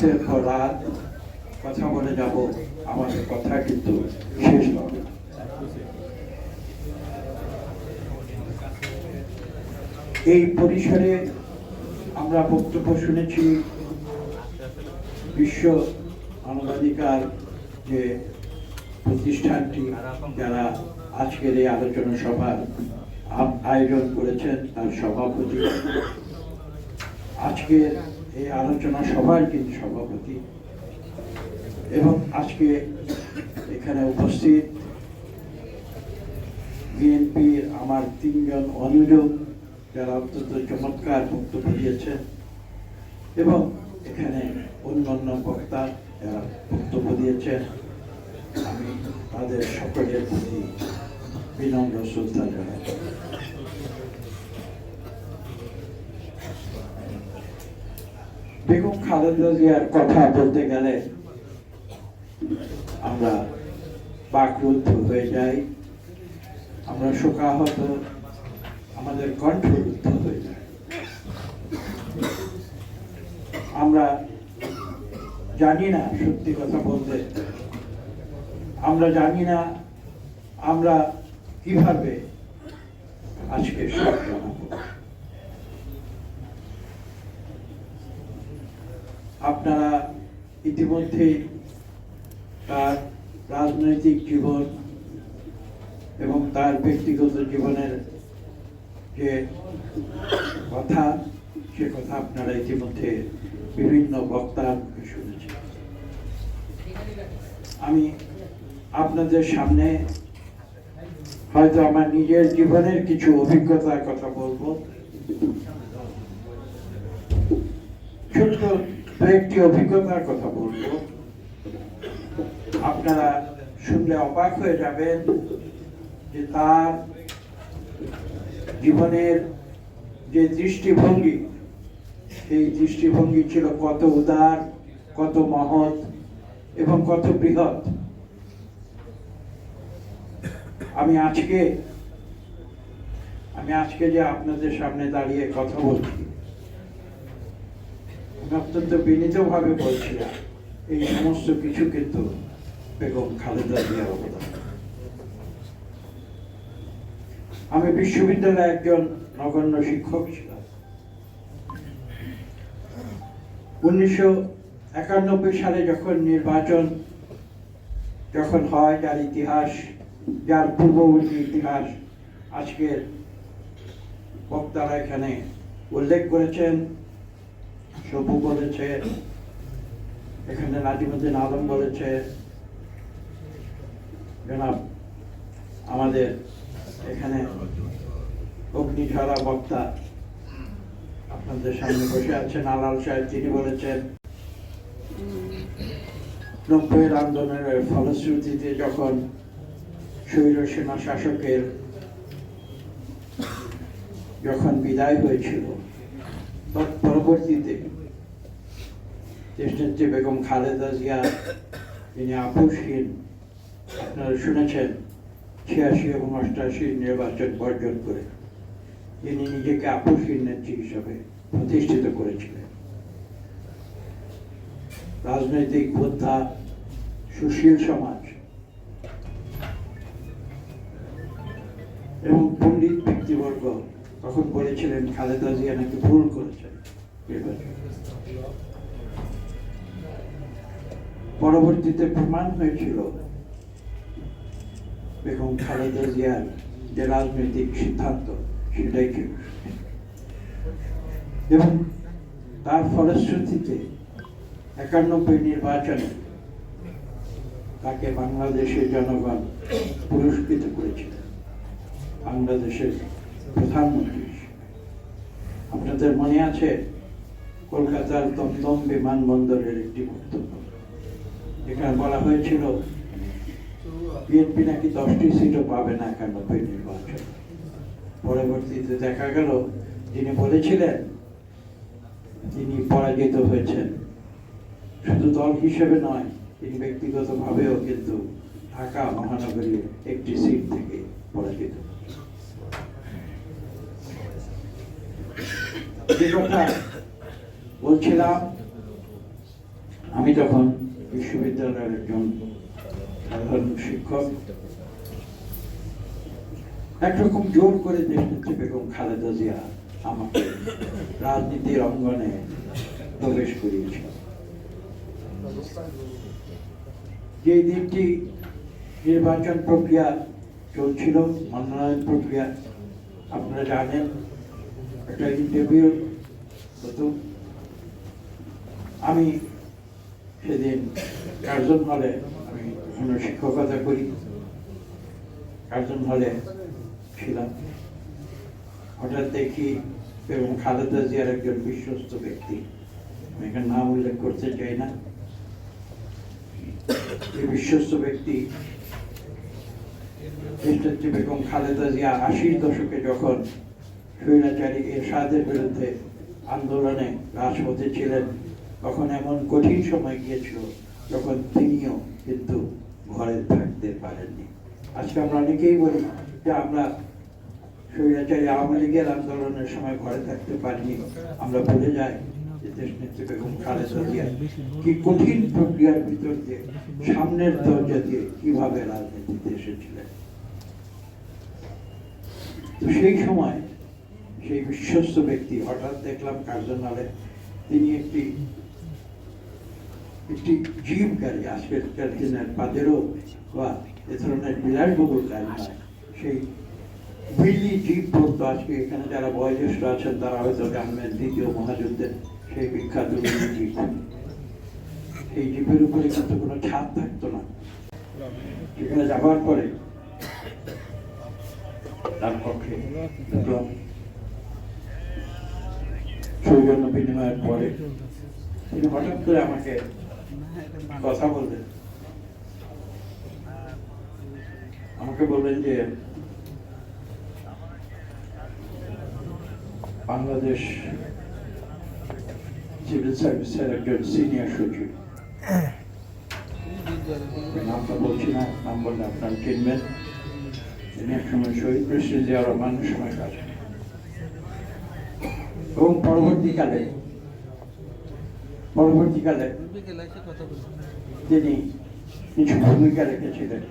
রাতের পর রাত কথা বলে যাব আমাদের কথা কিন্তু শেষ হবে এই পরিসরে আমরা বক্তব্য শুনেছি, বিশ্ব মানবাধিকার যে প্রতিষ্ঠানটি, যারা আজকের এই আলোচনা সভার আয়োজন করেছেন, তার সভাপতি। আজকের এই আলোচনা সভার কিন্তু সভাপতি। এবং আজকে এখানে উপস্থিত বিএনপির আমার তিনজন অনুযোগ যারা অত্যন্ত চমৎকার বক্তব্য দিয়েছেন, এবং এখানে অন্যান্য বক্তা যারা বক্তব্য দিয়েছেন, আমি তাদের সকলের প্রতি বিনম্র শ্রদ্ধা জানাই। বেগম খালেদা জিয়ার কথা বলতে গেলে আমরা বাকরুদ্ধ হয়ে যাই। আমরা শোকাহত, আমাদের কণ্ঠরুদ্ধ হয়ে যায়। আমরা জানি না, সত্যি কথা বলতে, আমরা জানি না, আমরা কীভাবে আজকে সব জানাব আপনারা ইতিমধ্যে তার রাজনৈতিক জীবন এবং তার ব্যক্তিগত জীবনের যে কথা, সে কথা আপনারা ইতিমধ্যে বিভিন্ন বক্তার মুখে শুনেছেন। আমি আপনাদের সামনে হয়তো আমার নিজের জীবনের কিছু অভিজ্ঞতার কথা বলব। ছোট্ট একটি অভিজ্ঞতার কথা বলব। আপনারা শুনলে অবাক হয়ে যাবেন যে তার জীবনের যে দৃষ্টিভঙ্গি, সেই দৃষ্টিভঙ্গি ছিল কত উদার, কত মহৎ এবং কত বৃহৎ। আমি আজকে আমি আজকে যে আপনাদের সামনে দাঁড়িয়ে কথা বলছি অত্যন্ত বিনীতভাবে বলছিলাম এই সমস্ত কিছু কিন্তু বেগম খালেদা জিয়ার অবদান। আমি বিশ্ববিদ্যালয়ে একজন নগণ্য শিক্ষক ছিলাম। উনিশশো একানব্বই সালে যখন নির্বাচন যখন হয়, যার ইতিহাস, যার পূর্ববর্তী ইতিহাস আজকের বক্তারা এখানে উল্লেখ করেছেন সবু বলেছে এখানে নাজিমুদ্দিন আলম বলেছে জনাব, আমাদের এখানে অগ্নিঝরা বক্তা আপনাদের সামনে বসে আছেন, আলাল সাহেব তিনি বলেছেন, নব্বইয়ের আন্দোলনের ফলশ্রুতিতে যখন স্বৈর সেনা শাসকের যখন বিদায় হয়েছিল তৎপরবর্তীতে দেশনেত্রী বেগম খালেদা জিয়া তিনি আপোষহীন, আপনারা শুনেছেন, ছিয়াশি এবং অষ্টাশি নির্বাচন বর্জন করে তিনি নিজেকে আপোষহীন নেত্রী হিসাবে প্রতিষ্ঠিত করেছিলেন। রাজনৈতিক বোদ্ধা, সুশীল সমাজ এবং তখন বলেছিলেন, খালেদা জিয়া নাকি ভুল করেছেন। পরবর্তীতে প্রমাণ হয়েছিল, বেগম খালেদা জিয়ার যে রাজনৈতিক সিদ্ধান্ত, সেটাই ছিল। এবং তার ফলশ্রুতিতে একানব্বই নির্বাচনে তাকে বাংলাদেশের জনগণ পুরস্কৃত করেছিল। বাংলাদেশের প্রধানমন্ত্রী হিসেবে। আপনাদের মনে আছে কলকাতার দমদম বিমানবন্দরের একটি বক্তব্য? এখানে বলা হয়েছিল, বিএনপি নাকি দশটি সিটও পাবে না একানব্বই নির্বাচন? পরবর্তীতে দেখা গেল, যিনি বলেছিলেন, তিনি পরাজিত হয়েছেন। শুধু দল হিসেবে নয়, তিনি ব্যক্তিগতভাবেও কিন্তু ঢাকা মহানগরীর একটি সিট থেকে পরাজিত। যে বলছিলাম, আমি তখন বিশ্ববিদ্যালয়ের একজন সাধারণ শিক্ষক। একরকম জোর করে দেশনেত্রী বেগম খালেদা জিয়া আমাকে রাজনীতির অঙ্গনে প্রবেশ করিয়েছিল যে দিনটি নির্বাচন প্রক্রিয়া চলছিল, মনোনয়ন প্রক্রিয়া, আপনারা জানেন একটা ইন্টারভিউ হতো আমি সেদিন কার্জন হলে আমি কোনো শিক্ষকতা করি। কার্জন হলে ছিলাম। হঠাৎ দেখি এবং খালেদা জিয়ার একজন বিশ্বস্ত ব্যক্তি। আমি এখানে নাম উল্লেখ করতে চাই না। এই বিশ্বস্ত ব্যক্তি খালেদা জিয়া আশির দশকে যখন স্বৈরাচারী এরশাদের বিরুদ্ধে আন্দোলনে রাজপথে ছিলেন। তখন এমন কঠিন সময় গিয়েছিল যখন তিনিও কিন্তু ঘরে থাকতে পারেননি। আজকে আমরা অনেকেই বলি যে আমরা স্বৈরাচারী আওয়ামী লীগের আন্দোলনের সময় ঘরে থাকতে পারিনি। আমরা ভুলে যাই কি কঠিন প্রক্রিয়ার ভিতর দিয়ে সামনের দরজা দিয়ে কীভাবে রাজনীতিতে এসেছিলেন। সেই সময় সেই বিশ্বস্ত ব্যক্তি। হঠাৎ দেখলাম কার্জনালে তিনি একটি একটি জিপ গাড়ি আজকালকার দিনের পাদেরও বা এ ধরনের বিলাসবহুল গাড়ি সেই হুইলি জিপ পড়তো আজকে এখানে যারা বয়োজ্যেষ্ঠ আছেন, তারা হয়তো জানবেন দ্বিতীয় মহাযুদ্ধের সেই বিখ্যাত জিপ এই জিপের উপরে কিন্তু কোনো ছাদ থাকতো না। সেখানে যাবার পরে তার পক্ষে সৌজন্য বিনিময়ের পরে তিনি হঠাৎ করে আমাকে কথা বললেন আমাকে বললেন যে বাংলাদেশ সিভিল সার্ভিসের একজন সিনিয়র সচিব নামটা বলছি না নাম বললে আপনারা চিনবেন তিনি একসময় শহীদ প্রেসিডেন্ট জিয়া রহমানের সময় কাজ করেন। এবং পরবর্তীকালে পরবর্তীকালে তিনি কিছু ভূমিকা রেখেছিলেন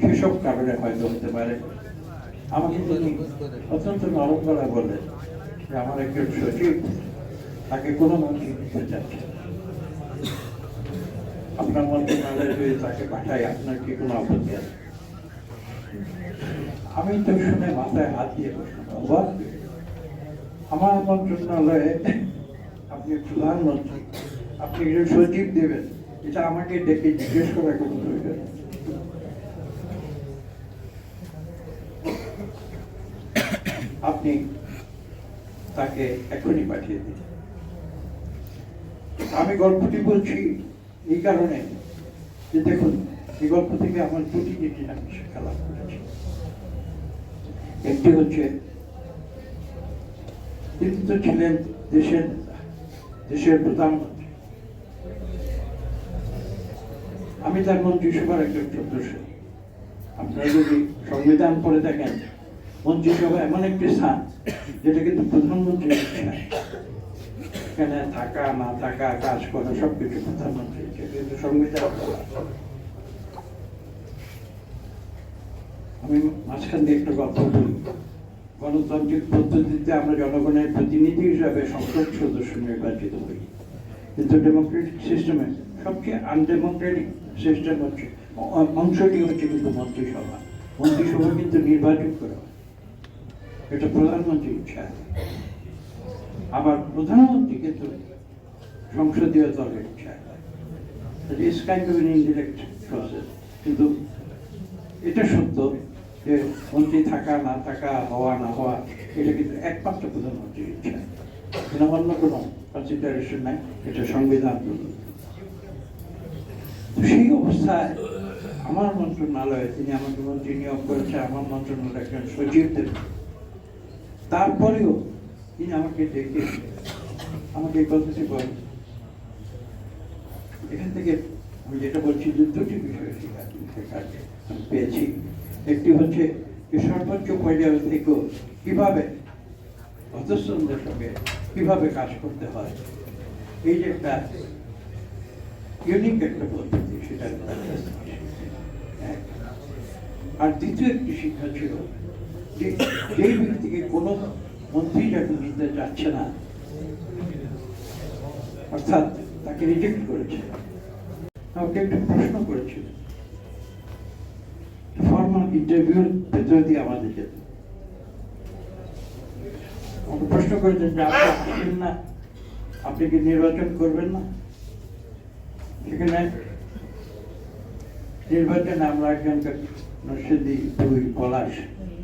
সেসব কারণে হয়তো হতে পারে আমাকে তিনি অত্যন্ত নরম গলায় বললেন যে, আমার একজন সচিব, তাকে কোনো মন্ত্রী দিতে চাচ্ছে। আপনার মন্ত্রণালয়ে যদি তাকে পাঠাই আপনার কি কোনো আপত্তি আছে আমি তো শুনে মাথায় হাত দিয়ে হয়ে। আমার মন্ত্রণালয়ে আপনি প্রধানমন্ত্রী আপনি একজন সচিব দেবেন। এটা আমাকে ডেকে জিজ্ঞেস করা কোনো আপনি তাকে এখনই পাঠিয়ে দিন। আমি গল্পটি বলছি এই কারণে যে দেখুন, এই গল্প থেকে আমার দুটি জিনিস আমি শিক্ষা লাভ করেছি। একটি হচ্ছে তিনি তো ছিলেন দেশের দেশের প্রধানমন্ত্রী আমি তার মন্ত্রিসভার একজন সদস্য। আপনারা যদি সংবিধান পড়ে দেখেন মন্ত্রিসভা এমন একটি স্থান যেটা কিন্তু প্রধানমন্ত্রী এখানে থাকা, না থাকা, কাজ করা, সবকিছু প্রধানমন্ত্রী কিন্তু সংবিধান আমি মাঝখান দিয়ে একটা গল্প বলি। গণতান্ত্রিক পদ্ধতিতে আমরা জনগণের প্রতিনিধি হিসাবে সংসদ সদস্য নির্বাচিত হই। কিন্তু ডেমোক্রেটিক সিস্টেমে সবচেয়ে আনডেমোক্রেটিক সিস্টেম হচ্ছে অংশটি হচ্ছে কিন্তু মন্ত্রিসভা। মন্ত্রিসভা কিন্তু নির্বাচন করা হয়। এটা প্রধানমন্ত্রীর ইচ্ছা। আবার প্রধানমন্ত্রী কিন্তু সংসদীয় দলের ইচ্ছা। Is kind of in indirect process কিন্তু এটা সত্য। যে মন্ত্রী থাকা, না থাকা, হওয়া, না হওয়া, এটা কিন্তু একমাত্র প্রধানমন্ত্রীর ইচ্ছা। কিন্তু অন্য কোনো কনসিডারেশন নাই, এটা সংবিধান সেই অবস্থায় আমার মন্ত্রণালয়ে তিনি আমাকে মন্ত্রী নিয়োগ করেছে আমার মন্ত্রণালয়ে একজন সচিব দেবেন তারপরেও তিনি আমাকে ডেকে, আমাকে এই কথাটি বলেন। এখান থেকে আমি যেটা বলছি, যে দুটি বিষয় শেখা আমি পেয়েছি। একটি হচ্ছে যে সর্বোচ্চ পর্যায়ে থেকেও কীভাবে অধস্তনদের সঙ্গে কীভাবে কাজ করতে হয় এই যে একটা ইউনিক একটা পদ্ধতি, সেটা থেকে। আর দ্বিতীয় একটি শিক্ষা ছিল যে যেই ব্যক্তিকে কোনো মন্ত্রী যাকে নিতে যাচ্ছে না, অর্থাৎ তাকে রিজেক্ট করেছে আমাকে একটা প্রশ্ন করেছিল ফর্মাল ইন্টারভিউর ভেতর দিয়ে আমাদের যেত প্রশ্ন করেছেন যে, আপনি না? আপনি কি নির্বাচন করবেন না? সেখানে নির্বাচনে আমরা একজনকে নরসিংদী দুই পলাশ,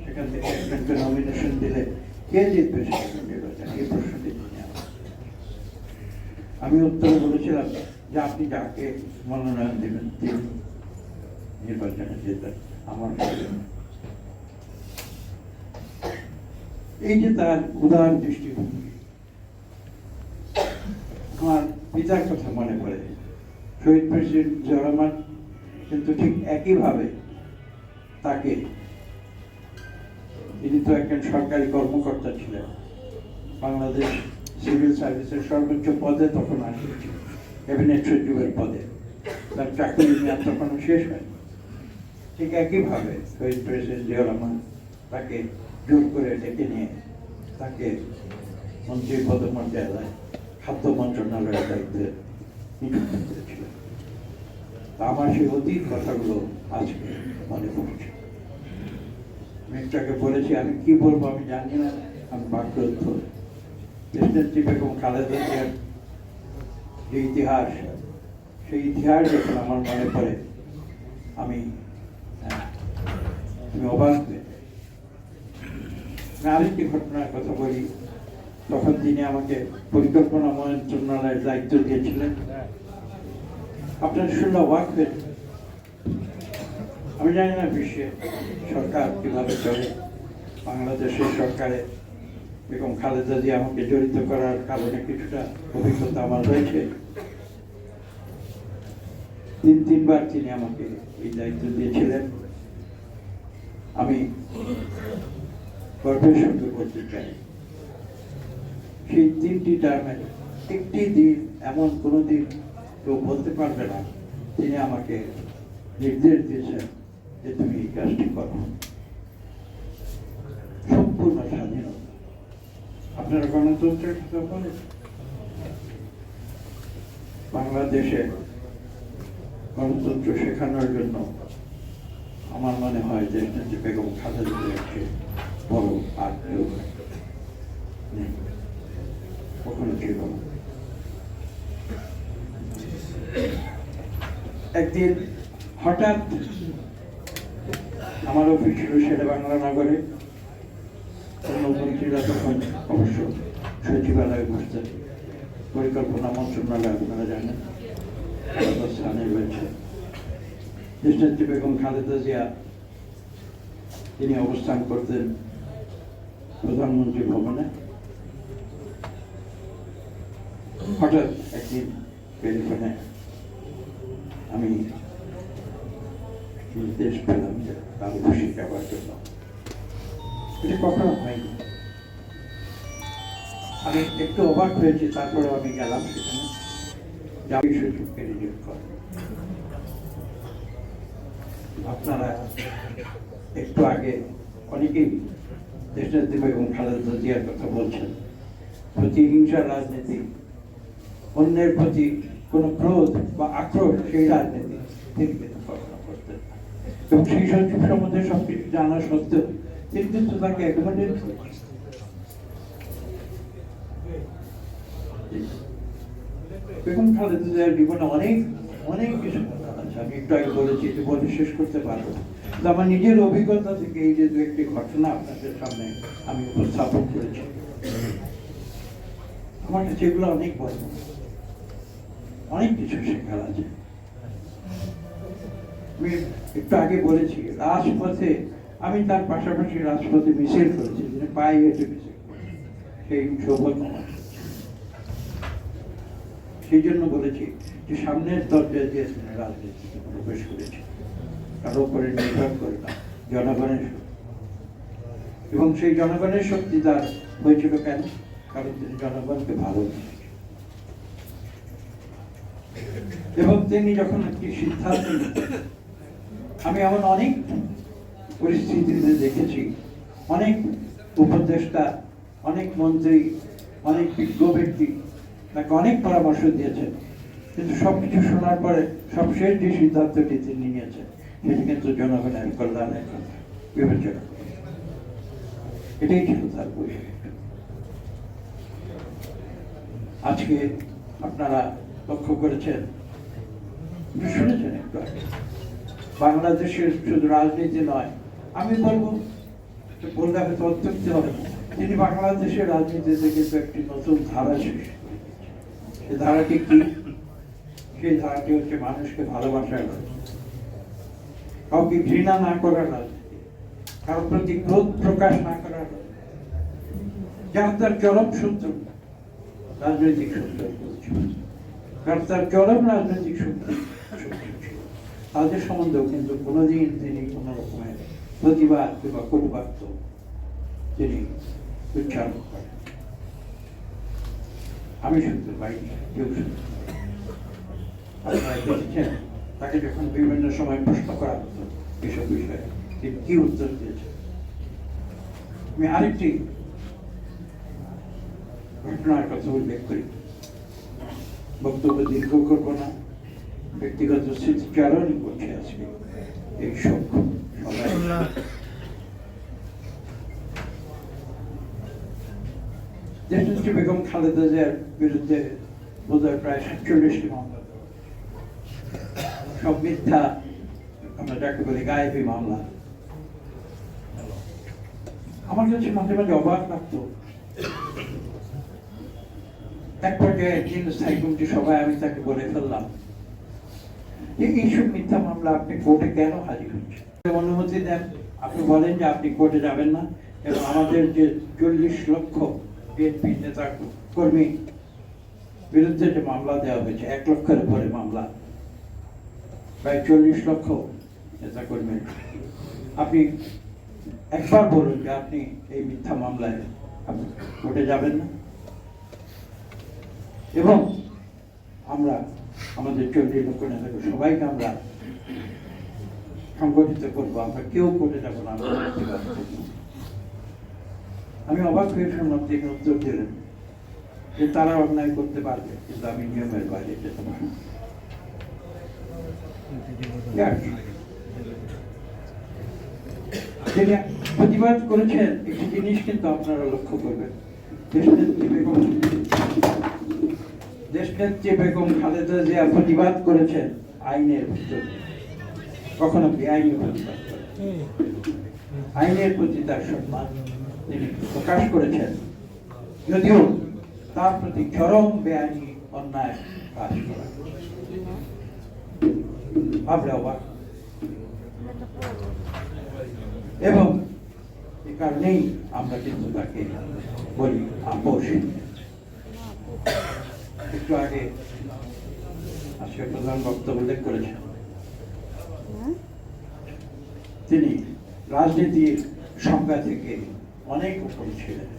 সেখান থেকে একজনকে নমিনেশন দিলে কে জিতবে সেখানে নির্বাচন? এই প্রশ্নটি আমি উত্তরে বলেছিলাম যে, আপনি যাকে মনোনয়ন দেবেন, তিনি নির্বাচনে যেতেন আমার এই যে তার উদার দৃষ্টিভঙ্গি, আমার পিতার কথা মনে পড়ে। শহীদ প্রেসিডেন্ট জিয়া কিন্তু ঠিক একইভাবে তাকে, তিনি তো একজন সরকারি কর্মকর্তা ছিলেন। বাংলাদেশ সিভিল সার্ভিসের সর্বোচ্চ পদে তখন আসিয়েছিল ক্যাবিনেট সচিবের পদে। তার চাকরির মেয়াদ তখনও শেষ হয়নি। ঠিক একইভাবে শহীদ প্রেসিডেন্ট জিয়া রহমান তাকে জোর করে ডেকে নিয়ে তাকে মন্ত্রী পদমর্যাদায় খাদ্য মন্ত্রণালয়ের দায়িত্বে আমার সেই অতীত কথাগুলো আজকে মনে পড়ছে। একটু বলেছি, আমি কি বলব আমি জানি না, আমি বাক্যস্থ। প্রেসিডেন্ট বেগম খালেদা যে ইতিহাস, সেই ইতিহাস যখন আমার মনে পড়ে, আমি আমি অবাক হয়ে আরেকটি ঘটনার কথা বলি, তখন তিনি আমাকে পরিকল্পনা মন্ত্রণালয়ের দায়িত্ব দিয়েছিলেন। আপনার শুনলে অবাক হয়ে আমি জানি না বিশ্বে সরকার কীভাবে চলে। বাংলাদেশের সরকারে বেগম খালেদা জিয়া আমাকে জড়িত করার কারণে কিছুটা অভিজ্ঞতা আমার রয়েছে। তিন তিনবার তিনি আমাকে এই দায়িত্ব দিয়েছিলেন। আমি গর্বের সঙ্গে বলতে চাই, সেই তিনটি টার্মের একটি দিন এমন কোনো দিন কেউ বলতে পারবে না তিনি আমাকে নির্দেশ দিয়েছেন যে তুমি এই কাজটি করো। সম্পূর্ণ স্বাধীনতা আপনারা গণতন্ত্রের কথা বলেন? বাংলাদেশে গণতন্ত্র শেখানোর জন্য আমার মনে হয় যে বেগম জিয়াকে বড় আর কেউ কখনো না। একদিন হঠাৎ আমার অফিস ছিল শেরে বাংলা নগরে। মন্ত্রীরা তখন অবশ্য সচিবালয়ে বসতেন পরিকল্পনা মন্ত্রণালয় আপনারা জানেন। স্থানে রয়েছে। দেশনেত্রী বেগম খালেদা জিয়া তিনি অবস্থান করতেন প্রধানমন্ত্রী ভবনে। হঠাৎ একদিন টেলিফোনে আমি নির্দেশ পেলাম যে তার খুশি যাওয়ার জন্য এটা কখনো হয়নি। আমি একটু অবাক হয়েছি তারপরে আমি গেলাম সেখানে। যাবি সুযোগকে রিজেক্ট করে। আপনারা একটু আগে অনেকেই দেশনেত্রী বেগম খালেদা জিয়ার কথা বলছেন। প্রতিহিংসার রাজনীতি, অন্যের প্রতি কোনো ক্রোধ বা আক্রোশ সেই রাজনীতি এবং সেই সচিব সম্বন্ধে সবকিছু জানা সত্ত্বেও তিনি কিন্তু তাকে করেছেন বেগম খালেদা জিয়ার জীবনে অনেক অনেক কিছু আমি একটু আগে বলেছি যে বলে শেষ করতে পারব। কিন্তু আমার নিজের অভিজ্ঞতা থেকে এই যে দু একটি ঘটনা আপনাদের সামনে আমি উপস্থাপন করেছি। আমার কাছে এগুলো অনেক বড়। অনেক কিছু শেখার আছে। আমি একটু আগে বলেছি, রাজপথে আমি তার পাশাপাশি রাজপথে মিছিল করেছি যিনি পায়ে হেঁটে সেই সেই জন্য বলেছি যে সামনের দরজা দিয়ে রাজনীতিতে প্রবেশ করেছে কারও উপরে নির্ভর করে না জনগণের শক্তি। এবং সেই জনগণের শক্তি তার হয়েছিল কেন? কারণ তিনি জনগণকে ভালোবেসেছেন এবং তিনি যখন একটি সিদ্ধান্ত আমি এমন অনেক পরিস্থিতিতে দেখেছি, অনেক উপদেষ্টা, অনেক মন্ত্রী, অনেক বিজ্ঞ ব্যক্তি, তাকে অনেক পরামর্শ দিয়েছেন। কিন্তু সবকিছু শোনার পরে সবশেষ যে সিদ্ধান্তটি তিনি নিয়েছেন সেটি কিন্তু জনগণের কল্যাণের কথা, বিবেচনা এটাই ছিল তার আজকে আপনারা লক্ষ্য করেছেন শুনেছেন একটু বাংলাদেশের শুধু রাজনীতি নয়, আমি বলব বললে হয়তো অত্যুক্তি হবে। তিনি বাংলাদেশের রাজনীতিতে কিন্তু একটি নতুন ধারা সৃষ্টি। সেই ধারাটি কি সেই ধারাটি হচ্ছে মানুষকে ভালোবাসার রাজনীতি কাউকে ঘৃণা না করার রাজনীতি প্রতি ক্রোধ প্রকাশ না করার যার তার চরম শত্রু, রাজনৈতিক। যার তার চরম রাজনৈতিক শত্রু তাদের সম্বন্ধেও কিন্তু কোনোদিন তিনি কোনো রকমের প্রতিবাদ কিংবা কটুবাক্য তিনি উচ্চারণ করেন আমি শুনতে পাইনি কেউ শুনতে পাইনি। তাকে যখন বিভিন্ন সময় প্রশ্ন করা হতো এসব বিষয়ে তিনি কি উত্তর দিয়েছেন আমি আরেকটি ঘটনার কথা উল্লেখ করি। বক্তব্য দীর্ঘ করব না, ব্যক্তিগত স্মৃতিচারণই করছে আজকে এই দেশনেত্রী বেগম খালেদা জিয়ার বিরুদ্ধে বোধহয় প্রায় সাতচল্লিশটি মামলা। আমরা যাকে বলি মামলা আমার কাছে মাঝে মাঝে অবাক লাগতো এক পর্যায়ে একদিন স্থায়ী কমিটি সভায় আমি তাকে বলে ফেললাম যে এইসব মিথ্যা মামলা আপনি কোর্টে কেন হাজির হচ্ছেন অনুমতি দেন আপনি বলেন যে আপনি কোর্টে যাবেন না এবং আমাদের যে চল্লিশ লক্ষ বিএনপি নেতা কর্মী বিরুদ্ধে যে মামলা দেওয়া হয়েছে এক লক্ষের উপরে মামলা প্রায় চল্লিশ লক্ষ নেতা কর্মী আপনি একবার বলুন যে আপনি এই মিথ্যা মামলায় আপনি কোর্টে যাবেন না? এবং আমরা আমাদের চল্লিশ লক্ষ নেতাকে সবাইকে আমরা সংগঠিত করব, আমরা কেউ করে যাব না আমি অবাক হয়ে শুনলাম তিনি উত্তর দিলেন যে তারা অন্যায় করতে পারবে, কিন্তু আমি নিয়মের বাইরে যেতে পারব তিনি প্রতিবাদ করেছেন একটি জিনিস কিন্তু আপনারা লক্ষ্য করবেন। দেশনেত্রী বেগম দেশনেত্রী বেগম খালেদা জিয়া প্রতিবাদ করেছেন আইনের ভিতরে। কখনো বেআইনি আইনের প্রতি তার সম্মান তিনি প্রকাশ করেছেন। যদিও তার প্রতি চরম বেআইনি অন্যায় কাজ করা। ভাবলে এবং এ কারণেই আমরা কিন্তু তাকে বলি আপোষ একটু আগে আজকে প্রধান বক্তব্য উল্লেখ করেছেন। তিনি রাজনীতির সংজ্ঞা থেকে অনেক উপরে ছিলেন।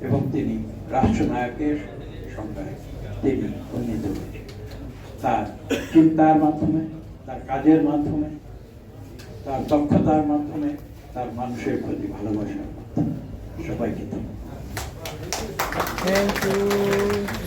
এবং তিনি রাষ্ট্রনায়কের সংজ্ঞায় তিনি উন্নীত হয়েছেন তার চিন্তার মাধ্যমে, তার কাজের মাধ্যমে, তার দক্ষতার মাধ্যমে, তার মানুষের প্রতি ভালোবাসার মাধ্যমে সবাইকে you.